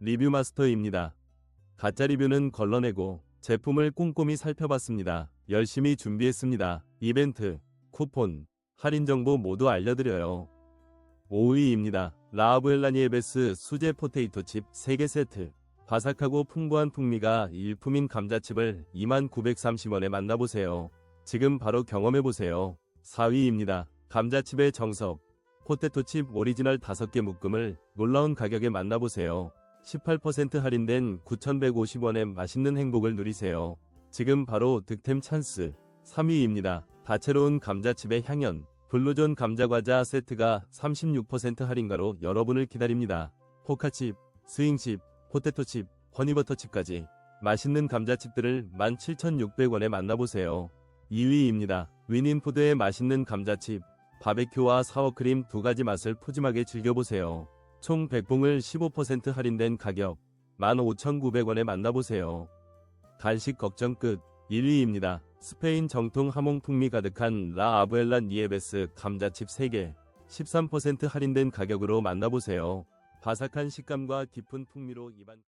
리뷰 마스터입니다. 가짜 리뷰는 걸러내고 제품을 꼼꼼히 살펴봤습니다. 열심히 준비했습니다. 이벤트, 쿠폰, 할인 정보 모두 알려드려요. 5위입니다. 라아브엘라니에베스 수제 포테이토 칩 3개 세트. 바삭하고 풍부한 풍미가 일품인 감자칩을 2930원에 만나보세요. 지금 바로 경험해보세요. 4위입니다. 감자칩의 정석. 포테토칩 오리지널 5개 묶음을 놀라운 가격에 만나보세요. 18% 할인된 9,150원의 맛있는 행복을 누리세요. 지금 바로 득템 찬스. 3위입니다. 다채로운 감자칩의 향연. 블루존 감자과자 세트가 36% 할인가로 여러분을 기다립니다. 포카칩, 스윙칩, 포테토칩, 허니버터칩까지 맛있는 감자칩들을 17,600원에 만나보세요. 2위입니다. 위닌푸드의 맛있는 감자칩, 바베큐와 사워크림 두 가지 맛을 푸짐하게 즐겨보세요. 총 100봉을 15% 할인된 가격 15,900원에 만나보세요. 간식 걱정 끝 1위입니다. 스페인 정통 하몽 풍미 가득한 라 아부엘라 니에베스 감자칩 3개 13% 할인된 가격으로 만나보세요. 바삭한 식감과 깊은 풍미로 입안